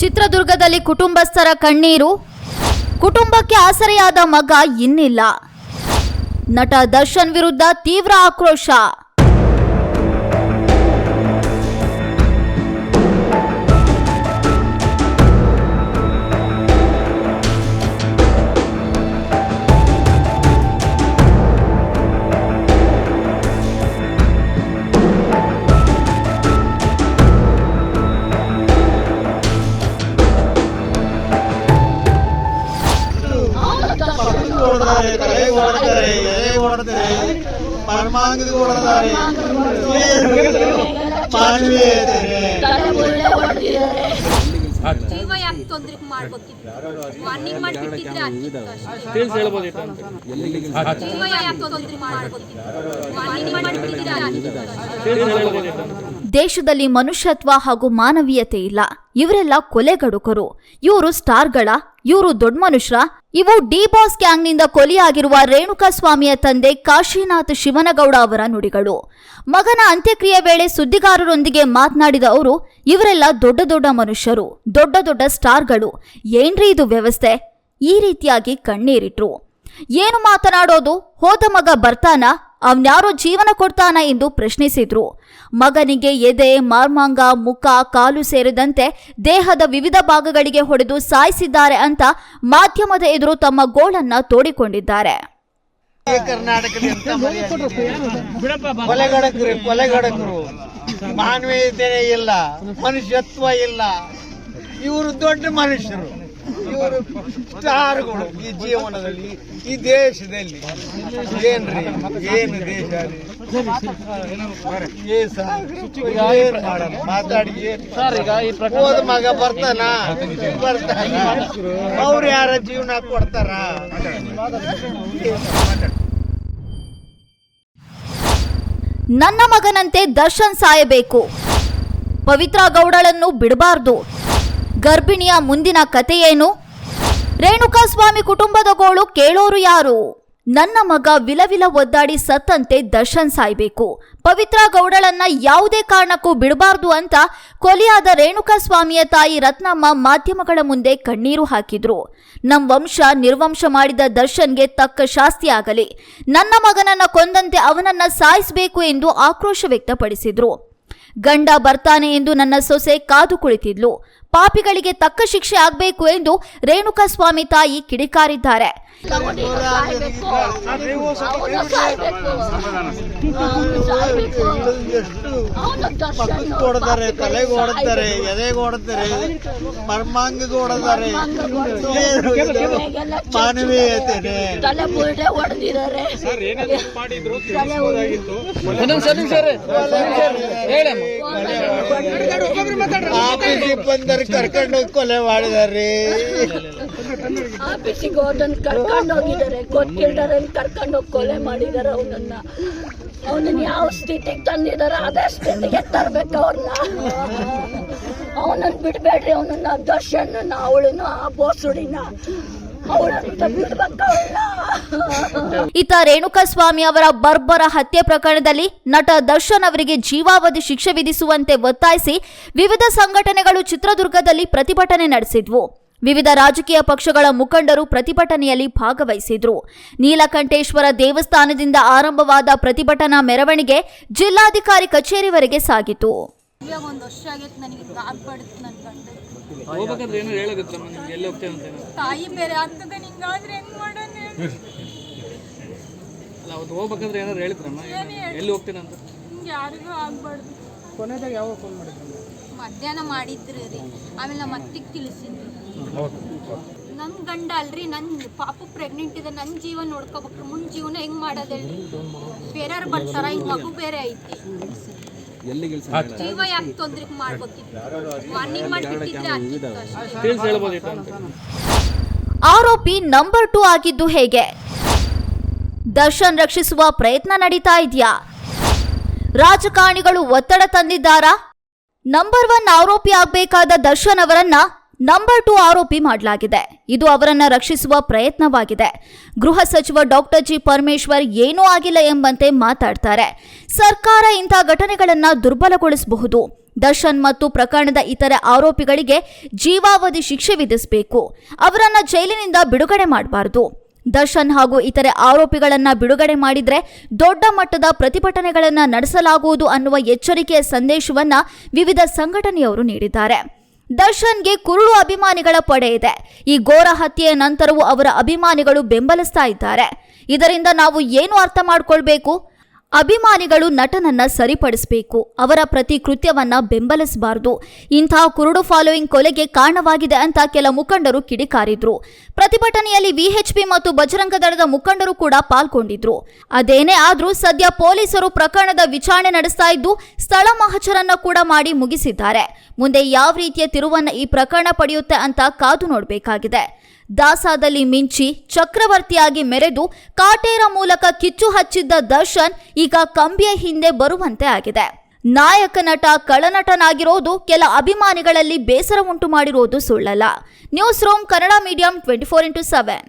ಚಿತ್ರದುರ್ಗದಲ್ಲಿ ಕುಟುಂಬಸ್ಥರ ಕಣ್ಣೀರು. ಕುಟುಂಬಕ್ಕೆ ಆಸರೆಯಾದ ಮಗ ಇನ್ನಿಲ್ಲ. ನಟ ದರ್ಶನ್ ವಿರುದ್ಧ ತೀವ್ರ ಆಕ್ರೋಶ. ಕೊಡ್ತಾರೆ ಎಲೆ ಕೊಡ್ತಾರೆ ಪರಮಾಂಗದ ಮಾನವೀಯ ಜೀವ ಯಾಕೆ ತೊಂದ್ರೆ ಮಾಡ್ಬೇಕಿತ್ತು ವಾರ್ನಿಂಗ್ ಮಾಡಿಬಿಟ್ಟಿದ್ರೆ ಜೀವ ಯಾಕೆ ತೊಂದ್ರೆ ಮಾಡ್ಬೇಕಿತ್ತು ವಾರ್ನಿಂಗ್ ಮಾಡಿಬಿಟ್ಟಿದ್ರೆ ದೇಶದಲ್ಲಿ ಮನುಷ್ಯತ್ವ ಹಾಗೂ ಮಾನವೀಯತೆ ಇಲ್ಲ. ಇವರೆಲ್ಲ ಕೊಲೆಗಡುಕರು. ಇವರು ಸ್ಟಾರ್ಗಳ, ಇವರು ದೊಡ್ಡ ಮನುಷ್ಯರ ಇವು ಡಿ ಬಾಸ್ ಗ್ಯಾಂಗ್ನಿಂದ ಕೊಲೆಯಾಗಿರುವ ರೇಣುಕಾ ಸ್ವಾಮಿಯ ತಂದೆ ಕಾಶಿನಾಥ್ ಶಿವನಗೌಡ ಅವರ ನುಡಿಗಳು. ಮಗನ ಅಂತ್ಯಕ್ರಿಯೆ ವೇಳೆ ಸುದ್ದಿಗಾರರೊಂದಿಗೆ ಮಾತನಾಡಿದ ಅವರು, ಇವರೆಲ್ಲ ದೊಡ್ಡ ದೊಡ್ಡ ಮನುಷ್ಯರು, ದೊಡ್ಡ ದೊಡ್ಡ ಸ್ಟಾರ್ಗಳು. ಏನ್ರಿ ಇದು ವ್ಯವಸ್ಥೆ? ಈ ರೀತಿಯಾಗಿ ಕಣ್ಣೀರಿಟ್ರು. ಏನು ಮಾತನಾಡೋದು? ಹೋದ ಮಗ ಬರ್ತಾನ? ಅವನ್ಯಾರೋ ಜೀವನ ಕೊಡ್ತಾನ ಎಂದು ಪ್ರಶ್ನಿಸಿದ್ರು. ಮಗನಿಗೆ ಎದೆ ಮಾರ್ಮಾಂಗ ಮುಖ ಕಾಲು ಸೇರಿದಂತೆ ದೇಹದ ವಿವಿಧ ಭಾಗಗಳಿಗೆ ಹೊಡೆದು ಸಾಯಿಸಿದ್ದಾರೆ ಅಂತ ಮಾಧ್ಯಮದ ಎದುರು ತಮ್ಮ ಗೋಳನ್ನ ತೋಡಿಕೊಂಡಿದ್ದಾರೆ. ಮಾನವೀಯತೆ ಇಲ್ಲ ಮನುಷ್ಯತ್ವ ಇಲ್ಲ. ಇವರು ದೊಡ್ಡ ಮನುಷ್ಯರು. ಇವರು ಸ್ಟಾರ್ಗಳು ಈ ಜೀವನದಲ್ಲಿ, ಈ ದೇಶದಲ್ಲಿ. ಏನ್ರಿ? ಏನು ದೇಶ? ಮಾತಾಡಿ ಹೋದ ಮಗ ಬರ್ತಾನ? ಬರ್ತಾನ. ಅವ್ರು ಯಾರ ಜೀವನ ಕೊಡ್ತಾರ? ನನ್ನ ಮಗನಂತೆ ದರ್ಶನ್ ಸಾಯಬೇಕು. ಪವಿತ್ರ ಗೌಡಳನ್ನು ಬಿಡಬಾರ್ದು. ಗರ್ಭಿಣಿಯ ಮುಂದಿನ ಕಥೆಯೇನು ರೇಣುಕಾಸ್ವಾಮಿ ಕುಟುಂಬದ ಗೋಳು ಕೇಳೋರು ಯಾರು? ನನ್ನ ಮಗ ವಿಲವಿಲ ಒದ್ದಾಡಿ ಸತ್ತಂತೆ ದರ್ಶನ್ ಸಾಯ್ಬೇಕು. ಪವಿತ್ರ ಗೌಡಳನ್ನ ಯಾವುದೇ ಕಾರಣಕ್ಕೂ ಬಿಡಬಾರ್ದು ಅಂತ ಕೊಲೆಯಾದ ರೇಣುಕಾಸ್ವಾಮಿಯ ತಾಯಿ ರತ್ನಮ್ಮ ಮಾಧ್ಯಮಗಳ ಮುಂದೆ ಕಣ್ಣೀರು ಹಾಕಿದ್ರು. ನಮ್ ವಂಶ ನಿರ್ವಂಶ ಮಾಡಿದ ದರ್ಶನ್ಗೆ ತಕ್ಕ ಶಾಸ್ತಿ ಆಗಲಿ. ನನ್ನ ಮಗನನ್ನ ಕೊಂದಂತೆ ಅವನನ್ನ ಸಾಯಿಸಬೇಕು ಎಂದು ಆಕ್ರೋಶ ವ್ಯಕ್ತಪಡಿಸಿದ್ರು. ಗಂಡ ಬರ್ತಾನೆ ಎಂದು ನನ್ನ ಸೊಸೆ ಕಾದು ಕುಳಿತಿದ್ಲು. ಪಾಪಿಗಳಿಗೆ ತಕ್ಕ ಶಿಕ್ಷೆ ಆಗಬೇಕು ಎಂದು ರೇಣುಕಾಸ್ವಾಮಿ ತಾಯಿ ಕಿಡಿಕಾರಿದ್ದಾರೆ. ತಲೆಗೆ ಎದೆಗೆ ಮರ್ಮಾಂಗಗೆ? ಆಫೀಸಿಗೆ ಬಂದರೆ ಕರ್ಕೊಂಡು ಹೋಗಿ ಕೊಲೆ ಮಾಡಿದಾರೆ ಆಫೀಸಿಗೆ ಹೋದನ್ ಕರ್ಕೊಂಡು ಹೋಗಿದ್ದಾರೆ. ಗೊತ್ತಿಲ್ದಾರೆ ಕರ್ಕೊಂಡು ಹೋಗಿ ಕೊಲೆ ಮಾಡಿದ್ದಾರೆ ಅವನನ್ನ. ಅವನನ್ನ ಯಾವ ಸ್ಥಿತಿಗೆ ತಂದಿದಾರೆ ಅದೇ ಸ್ಥಿತಿಗೆ ತರ್ಬೇಕು ಅವ್ರನ್ನ. ಅವನನ್ನ ಬಿಡ್ಬೇಡ್ರಿ ಅವನನ್ನ ದರ್ಶನ ಅವಳನ್ನ ಆ ಬೋಸುಡಿನ. ಇತ ರೇಣುಕಾಸ್ವಾಮಿ ಅವರ ಬರ್ಬರ ಹತ್ಯೆ ಪ್ರಕರಣದಲ್ಲಿ ನಟ ದರ್ಶನ್ ಅವರಿಗೆ ಜೀವಾವಧಿ ಶಿಕ್ಷೆ ವಿಧಿಸುವಂತೆ ಒತ್ತಾಯಿಸಿ ವಿವಿಧ ಸಂಘಟನೆಗಳು ಚಿತ್ರದುರ್ಗದಲ್ಲಿ ಪ್ರತಿಭಟನೆ ನಡೆಸಿದ್ವು. ವಿವಿಧ ರಾಜಕೀಯ ಪಕ್ಷಗಳ ಮುಖಂಡರು ಪ್ರತಿಭಟನೆಯಲ್ಲಿ ಭಾಗವಹಿಸಿದ್ರು. ನೀಲಕಂಠೇಶ್ವರ ದೇವಸ್ಥಾನದಿಂದ ಆರಂಭವಾದ ಪ್ರತಿಭಟನಾ ಮೆರವಣಿಗೆ ಜಿಲ್ಲಾಧಿಕಾರಿ ಕಚೇರಿವರೆಗೆ ಸಾಗಿತು. ಹೋಗ್ಬೇಕಾದ್ರೆ ಏನೋ ಹೇಳೋದಿತ್ತಮ್ಮ ನಿಮ್ಗೆ ಎಲ್ಲಿ ಹೋಗ್ತೇನೆ ಅಂತ ಏನೋ. ತಾಯಿ ಬೇರೆ ಆಗ್ತದೆ ನಿಂಗಾದ್ರೆ ಹೆಂಗ್ ಮಾಡೋಣ ಹೇಳು? ಅಲ್ಲ ಅವತ್ತು ಹೋಗ್ಬೇಕಾದ್ರೆ ಏನಾದ್ರು ಹೇಳಿದ್ರಮ್ಮ ಎಲ್ಲಿ ಹೋಗ್ತೇನೆ ಅಂತ? ಹಿಂಗ್ ಯಾರಿಗೂ ಆಗ್ಬಾರ್ದು. ಮಧ್ಯಾಹ್ನ ಮಾಡಿದ್ರು ರೀ. ಆಮೇಲೆ ನಮ್ಮ ಅತ್ತಿಗೆ ತಿಳಿಸಿದ್ರು. ನನ್ನ ಗಂಡ ಅಲ್ರಿ ನನ್ನ ಪಾಪು ಪ್ರೆಗ್ನೆಂಟ್ ಇದೆ ನನ್ನ ಜೀವ ನೋಡ್ಕೋಬೇಕ್ರಿ. ಮುಂದ್ ಜೀವನ ಹೆಂಗ್ ಮಾಡೋದಲ್ರಿ ಬೇರೆಯವ್ರು ಬರ್ತಾರ ಈಗ ಮಗು ಬೇರೆ ಐತಿ. ಜೀವ ಯಾಕೆ ತೊಂದ್ರೆ ಮಾಡ್ಬೇಕಿತ್ತು? ವಾರ್ನಿಂಗ್ ಮಾಡಿಬಿಟ್ಟಿದ್ರೆ ಆಗ್ತಿತ್ತು ಅಷ್ಟೇ. ತಿಳಿಸಿ ಹೇಳ್ಬೋದಿತ್ತು ಅಂತ. ಆರೋಪಿ ನಂಬರ್ ಟೂ ಆಗಿದ್ದು ಹೇಗೆ? ದರ್ಶನ್ ರಕ್ಷಿಸುವ ಪ್ರಯತ್ನ ನಡೀತಾ ಇದೆಯಾ? ರಾಜಕಾರಣಿಗಳು ಒತ್ತಡ ತಂದಿದ್ದಾರಾ? ನಂಬರ್ ಒನ್ ಆರೋಪಿ ಆಗಬೇಕಾದ ದರ್ಶನ್ ಅವರನ್ನ ನಂಬರ್ ಟು ಆರೋಪಿ ಮಾಡಲಾಗಿದೆ. ಇದು ಅವರನ್ನ ರಕ್ಷಿಸುವ ಪ್ರಯತ್ನವಾಗಿದೆ. ಗೃಹ ಸಚಿವ ಡಾಕ್ಟರ್ ಜಿ ಪರಮೇಶ್ವರ್ ಏನೂ ಆಗಿಲ್ಲ ಎಂಬಂತೆ ಮಾತಾಡ್ತಾರೆ. ಸರ್ಕಾರ ಇಂಥ ಘಟನೆಗಳನ್ನ ದುರ್ಬಲಗೊಳಿಸಬಹುದು. ದರ್ಶನ್ ಮತ್ತು ಪ್ರಕರಣದ ಇತರೆ ಆರೋಪಿಗಳಿಗೆ ಜೀವಾವಧಿ ಶಿಕ್ಷೆ ವಿಧಿಸಬೇಕು. ಅವರನ್ನ ಜೈಲಿನಿಂದ ಬಿಡುಗಡೆ ಮಾಡಬಾರದು. ದರ್ಶನ್ ಹಾಗೂ ಇತರೆ ಆರೋಪಿಗಳನ್ನು ಬಿಡುಗಡೆ ಮಾಡಿದರೆ ದೊಡ್ಡ ಮಟ್ಟದ ಪ್ರತಿಭಟನೆಗಳನ್ನು ನಡೆಸಲಾಗುವುದು ಅನ್ನುವ ಎಚ್ಚರಿಕೆಯ ಸಂದೇಶವನ್ನು ವಿವಿಧ ಸಂಘಟನೆಯವರು ನೀಡಿದ್ದಾರೆ. ದರ್ಶನ್ಗೆ ಕುರುಳು ಅಭಿಮಾನಿಗಳ ಪಡೆ ಇದೆ. ಈ ಘೋರ ಹತ್ಯೆಯ ನಂತರವೂ ಅವರ ಅಭಿಮಾನಿಗಳು ಬೆಂಬಲಿಸ್ತಾ ಇದ್ದಾರೆ. ಇದರಿಂದ ನಾವು ಏನು ಅರ್ಥ ಮಾಡ್ಕೊಳ್ಬೇಕು? ಅಭಿಮಾನಿಗಳು ನಟನನ್ನ ಸರಿಪಡಿಸಬೇಕು. ಅವರ ಪ್ರತಿ ಕೃತ್ಯವನ್ನ ಬೆಂಬಲಿಸಬಾರದು. ಇಂಥ ಕುರುಡು ಫಾಲೋಯಿಂಗ್ ಕೊಲೆಗೆ ಕಾರಣವಾಗಿದೆ ಅಂತ ಕೆಲ ಮುಖಂಡರು ಕಿಡಿಕಾರಿದ್ರು. ಪ್ರತಿಭಟನೆಯಲ್ಲಿ ವಿಎಚ್ಪಿ ಮತ್ತು ಬಜರಂಗ ದಳದ ಮುಖಂಡರು ಕೂಡ ಪಾಲ್ಗೊಂಡಿದ್ರು. ಅದೇನೇ ಆದರೂ ಸದ್ಯ ಪೊಲೀಸರು ಪ್ರಕರಣದ ವಿಚಾರಣೆ ನಡೆಸ್ತಾ ಇದ್ದು, ಸ್ಥಳ ಮಹಚರನ್ನ ಕೂಡ ಮಾಡಿ ಮುಗಿಸಿದ್ದಾರೆ. ಮುಂದೆ ಯಾವ ರೀತಿಯ ತಿರುವನ್ನ ಈ ಪ್ರಕರಣ ಪಡೆಯುತ್ತೆ ಅಂತ ಕಾದು ನೋಡಬೇಕಾಗಿದೆ. ದಾಸಾದಲ್ಲಿ ಮಿಂಚಿ ಚಕ್ರವರ್ತಿಯಾಗಿ ಮೆರೆದು ಕಾಟೇರ ಮೂಲಕ ಕಿಚ್ಚು ಹಚ್ಚಿದ್ದ ದರ್ಶನ್ ಈಗ ಕಂಬಿಯ ಹಿಂದೆ ಬರುವಂತೆ ಆಗಿದೆ. ನಾಯಕ ನಟ, ಕಳನಟನಾಗಿರೋದು ಕೆಲ ಅಭಿಮಾನಿಗಳಲ್ಲಿ ಬೇಸರ ಉಂಟು ಮಾಡಿರೋದು ಸುಳ್ಳಲ್ಲ. Newsroom Kannada medium twenty four into seven